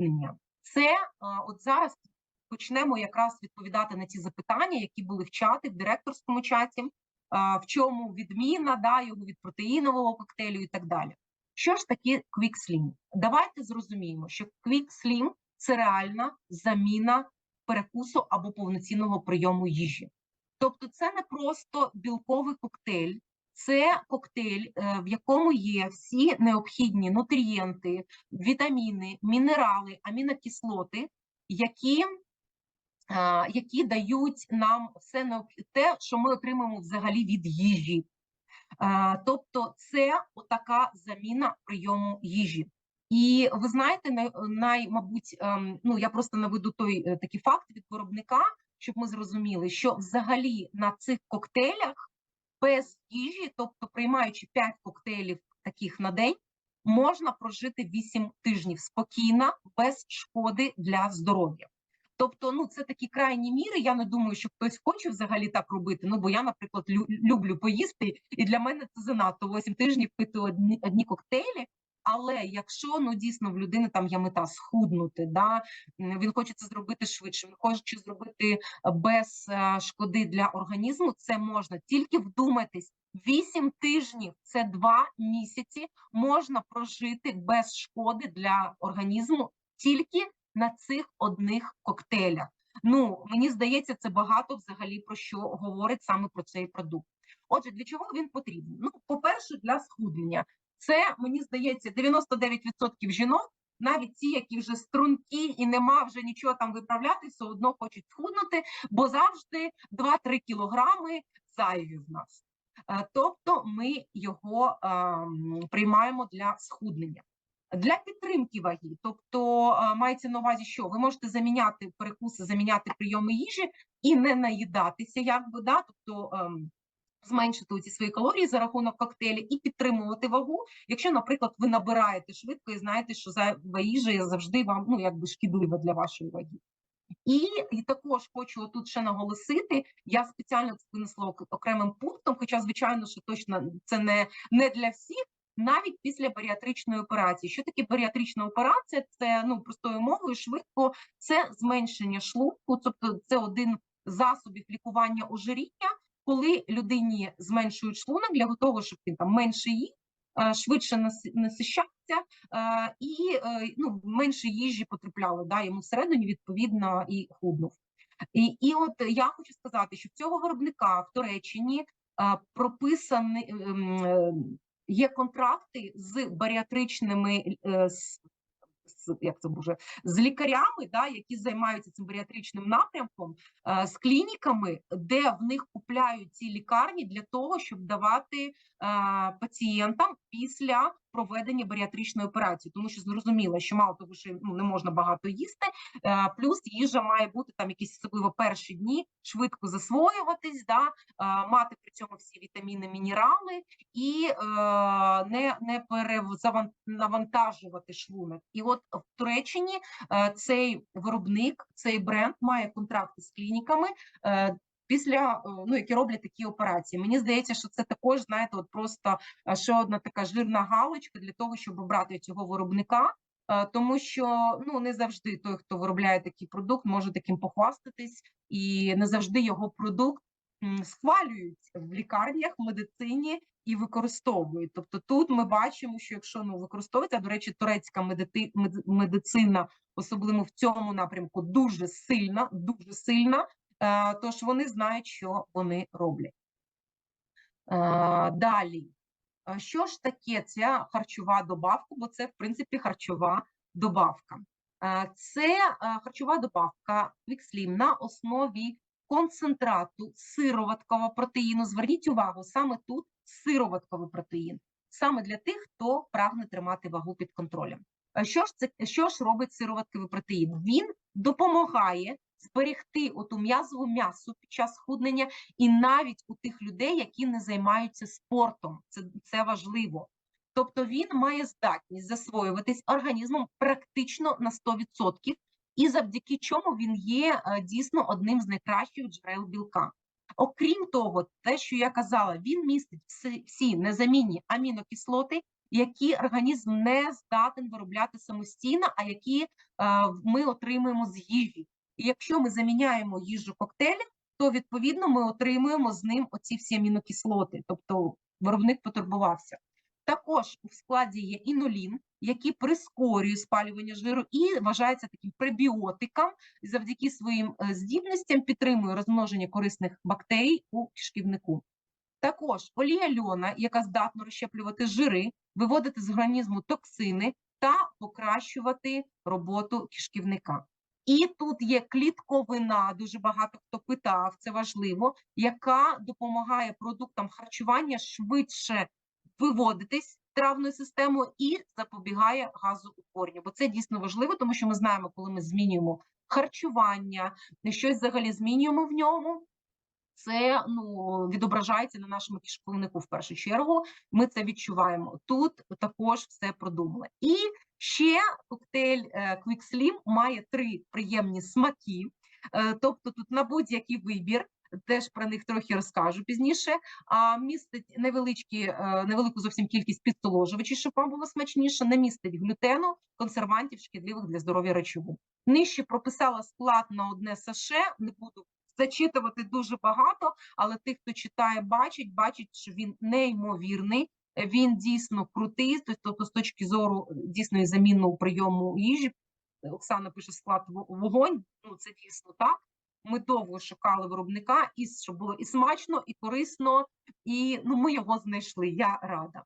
схуднення. Це от зараз почнемо якраз відповідати на ті запитання, які були в чаті, в директорському чаті, в чому відміна да, його від протеїнового коктейлю і так далі. Що ж таке Quick Slim? Давайте зрозуміємо, що Quick Slim – це реальна заміна перекусу або повноцінного прийому їжі. Тобто, це не просто білковий коктейль, це коктейль, е, в якому є всі необхідні нутрієнти, вітаміни, мінерали, амінокислоти, які які дають нам все те, що ми отримаємо взагалі від їжі. Тобто, це така заміна прийому їжі. І ви знаєте, най, най мабуть, ем, ну я просто наведу той е, такий факт від виробника, щоб ми зрозуміли, що взагалі на цих коктейлях без їжі, тобто приймаючи 5 коктейлів таких на день, можна прожити 8 тижнів спокійно, без шкоди для здоров'я. Тобто, ну це такі крайні міри. Я не думаю, що хтось хоче взагалі так робити. Ну бо я, наприклад, люблю поїсти, і для мене це занадто 8 тижнів пити одні одні коктейлі. Але якщо ну дійсно в людини там є мета схуднути, да він хоче це зробити швидше, він хоче зробити без е, шкоди для організму. Це можна тільки вдумайтесь. 8 тижнів це 2 місяці можна прожити без шкоди для організму тільки на цих одних коктейлях. Ну мені здається, це багато взагалі про що говорить саме про цей продукт. Отже, для чого він потрібен? Ну, по-перше, для схуднення. Це мені здається 99% жінок, навіть ті, які вже стрункі і нема вже нічого там виправляти, все одно хочуть схуднути, бо завжди 2-3 кілограми зайві в нас. Е, тобто ми його ем, приймаємо для схуднення. Для підтримки ваги, тобто мається на увазі, що ви можете заміняти перекуси, заміняти прийоми їжі і не наїдатися, якби да, тобто ем, зменшити ці свої калорії за рахунок коктейлі і підтримувати вагу. Якщо, наприклад, ви набираєте швидко і знаєте, що зайва їжа завжди вам ну якби шкідлива для вашої ваги. І і також хочу тут ще наголосити. Я спеціально це винесла окремим пунктом, хоча, звичайно, що точно це не, не для всіх навіть після баріатричної операції. Що таке баріатрична операція? Це ну простою мовою швидко це зменшення шлунку, тобто це один засобів лікування ожиріння, коли людині зменшують шлунок для того, щоб він там менше їв, е, швидше насищався е, і е, ну, менше їжі потрапляло да, йому всередині, відповідно, і худнув. І і от я хочу сказати, що в цього виробника в Туреччині прописаний ем, Є контракти з баріатричними е, як це може з лікарями, да, які займаються цим баріатричним напрямком, е, з клініками, де в них купляють ці лікарні для того, щоб давати пацієнтам після проведення баріатричної операції, тому що зрозуміло, що мало того, що ну не можна багато їсти, е, плюс їжа має бути там якісь особливо перші дні швидко засвоюватись, да е, мати при цьому всі вітаміни, мінерали і е, не не перенавантажувати шлунок. І от в Туреччині цей виробник, цей бренд має контракти з клініками після е, ну які роблять такі операції. Мені здається, що це також знаєте, от просто е, ще одна така жирна галочка для того, щоб обрати цього виробника. Е, тому що ну не завжди той, хто виробляє такий продукт, може таким похвастатись, і не завжди його продукт схвалюють в лікарнях, в медицині і використовують. Тобто, тут ми бачимо, що якщо ну використовується, до речі, турецька медицина, особливо в цьому напрямку, дуже сильна, дуже сильна. Е, тож вони знають, що вони роблять. Е, далі, е, що ж таке ця харчова добавка? Бо це, в принципі, харчова добавка. Це харчова добавка Флікслім на основі концентрату сироваткового протеїну. Зверніть увагу, саме тут сироватковий протеїн, саме для тих, хто прагне тримати вагу під контролем. Що ж це що ж робить сироватковий протеїн? Він допомагає зберегти оту м'язову м'ясу під час худнення, і навіть у тих людей, які не займаються спортом, це, це важливо. Тобто він має здатність засвоюватись організмом практично на 100%, і завдяки чому він є е, дійсно одним з найкращих джерел білка. Окрім того, те, що я казала, він містить всі незамінні амінокислоти, які організм не здатен виробляти самостійно, а які е, ми отримуємо з їжі. І якщо ми заміняємо їжу коктейлем, то відповідно ми отримуємо з ним оці всі амінокислоти, тобто виробник потурбувався. Також у складі є інулін, який прискорює спалювання жиру і вважається таким пребіотиком, і завдяки своїм е, здібностям підтримує розмноження корисних бактерій у кишківнику. Також олія льона, яка здатна розщеплювати жири, виводити з організму токсини та покращувати роботу кишківника. І тут є клітковина, дуже багато хто питав, це важливо, яка допомагає продуктам харчування швидше виводитись травною системою і запобігає газоутворенню. Бо це дійсно важливо, тому що ми знаємо, коли ми змінюємо харчування, щось взагалі змінюємо в ньому. Це ну відображається на нашому кишковнику в першу чергу. Ми це відчуваємо. Тут також все продумали. І ще коктейль е, Quick Slim має три приємні смаки, Е, тобто тут на будь-який вибір. Теж про них трохи розкажу пізніше. А містить невеличкі, е, невелику зовсім кількість підсоложувачів, щоб вам було смачніше. Не містить глютену, консервантів, шкідливих для здоров'я речовин. Нижче прописала склад на одне саше. Не буду зачитувати дуже багато, але тих, хто читає, бачить, бачить, що він неймовірний. Він дійсно крутий, тобто з точки зору дійсної замінного прийому їжі. Оксана пише склад вогонь. Ну це дійсно так. Ми довго шукали виробника, і щоб було і смачно, і корисно, і ну ми його знайшли. Я рада.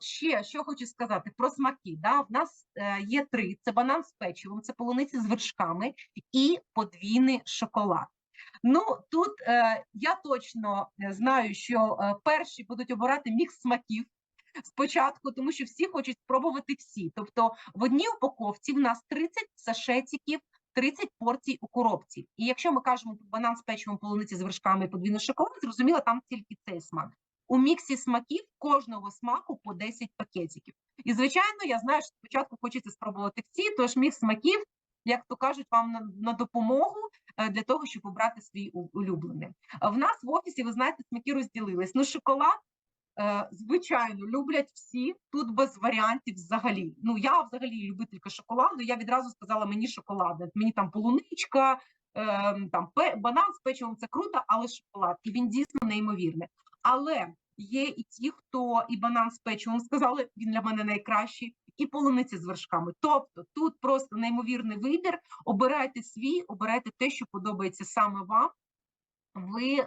Ще що хочу сказати про смаки. Да? В нас е, є три: це банан з печивом, це полуниці з вершками і подвійний шоколад. Ну тут е, я точно е, знаю, що перші будуть обирати мікс смаків спочатку, тому що всі хочуть спробувати всі. Тобто в одній упаковці в нас 30 сашетиків, 30 порцій у коробці. І якщо ми кажемо банан з печивом, полуниці з вершками і подвійний шоколад, зрозуміло, там тільки цей смак. У міксі смаків кожного смаку по 10 пакетиків. І звичайно, я знаю, що спочатку хочеться спробувати всі, тож мікс смаків, як то кажуть, вам на, на допомогу е, для того, щоб обрати свій улюблений. В нас в офісі, ви знаєте, смаки розділились. Ну, шоколад, е, звичайно, люблять всі. Тут без варіантів взагалі. Ну, я взагалі любителька шоколаду. Я відразу сказала, мені шоколадне. Мені там полуничка, е, там банан з печивом це круто, але шоколад. І він дійсно неймовірний. Але є і ті, хто і банан з печивом сказали, він для мене найкращий, і полуниці з вершками. Тобто тут просто неймовірний вибір. Обирайте свій, обирайте те, що подобається саме вам. Ви е,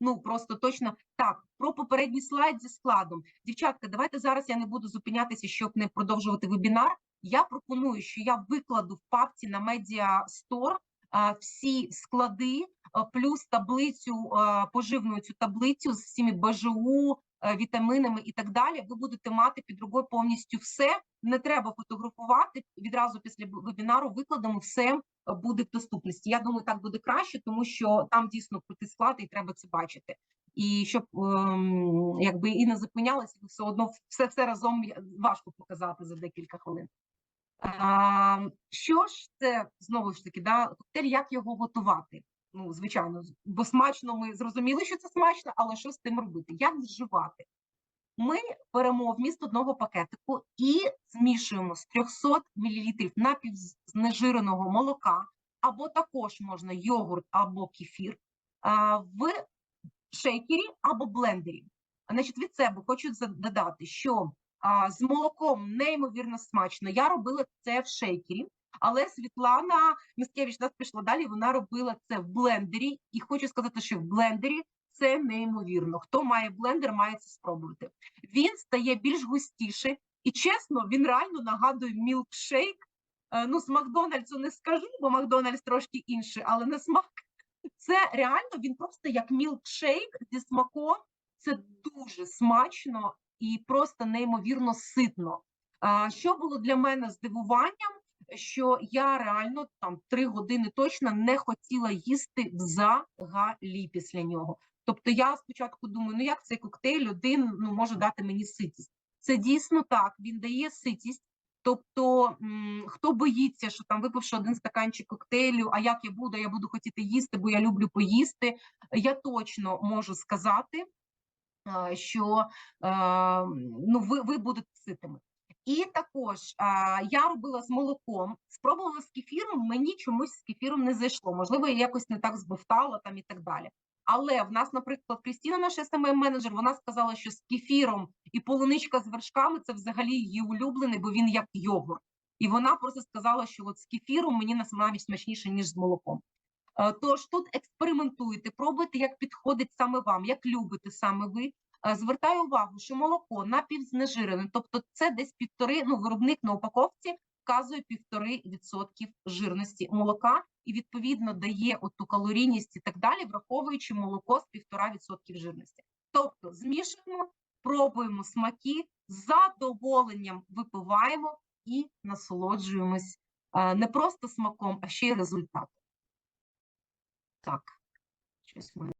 ну просто точно так про попередній слайд зі складом. Дівчатка, давайте зараз я не буду зупинятися, щоб не продовжувати вебінар. Я пропоную, що я викладу в папці на Media Store а, всі склади, плюс таблицю поживну цю таблицю з всіми БЖУ, е, вітамінами і так далі. Ви будете мати під рукою повністю все. Не треба фотографувати. Відразу після вебінару викладемо все е, буде в доступності. Я думаю, так буде краще, тому що там дійсно крутий склад, і треба це бачити. І щоб ем, якби і не зупинялися, все одно все, все разом важко показати за декілька хвилин. А, що ж це знову ж таки, да, коктейль, як його готувати? Ну, звичайно, бо смачно ми зрозуміли, що це смачно, але що з тим робити? Як вживати? Ми беремо вміст одного пакетику і змішуємо з 300 мл напівзнежиреного молока, або також можна йогурт або кефір в шейкері або блендері. Значить, від себе хочу додати, що з молоком неймовірно смачно. Я робила це в шейкері, але Світлана Міскевич нас пішла далі. Вона робила це в блендері, і хочу сказати, що в блендері це неймовірно. Хто має блендер, має це спробувати. Він стає більш густіше, і чесно, він реально нагадує мілкшейк. Е, Ну, з Макдональдсу не скажу, бо Макдональдс трошки інший, але на смак це реально він просто як мілкшейк зі смаком. Це дуже смачно і просто неймовірно ситно. Що було для мене здивуванням, що я реально там три години точно не хотіла їсти взагалі після нього. Тобто я спочатку думаю, ну як цей коктейль один ну, може дати мені ситість. Це дійсно так, він дає ситість. Тобто, хто боїться, що там випивши один стаканчик коктейлю, а як я буду, я буду хотіти їсти, бо я люблю поїсти. Я точно можу сказати, що е, ну, ви, ви будете ситими. І також а, я робила з молоком, спробувала з кефіром, мені чомусь з кефіром не зайшло. Можливо, я якось не так збовтала там і так далі. Але в нас, наприклад, Крістіна, наш smm менеджер вона сказала, що з кефіром і полуничка з вершками це взагалі її улюблений, бо він як йогурт. І вона просто сказала, що от з кефіром мені навіть смачніше, ніж з молоком. Е, Тож тут експериментуйте, пробуйте, як підходить саме вам, як любите саме ви. Звертаю увагу, що молоко напівзнежирене, тобто це десь півтори, ну виробник на упаковці вказує півтори відсотків жирності молока і відповідно дає оту калорійність і так далі, враховуючи молоко з півтора відсотків жирності. Тобто змішуємо, пробуємо смаки, з задоволенням випиваємо і насолоджуємось не просто смаком, а ще й результатом. Так, щось ми.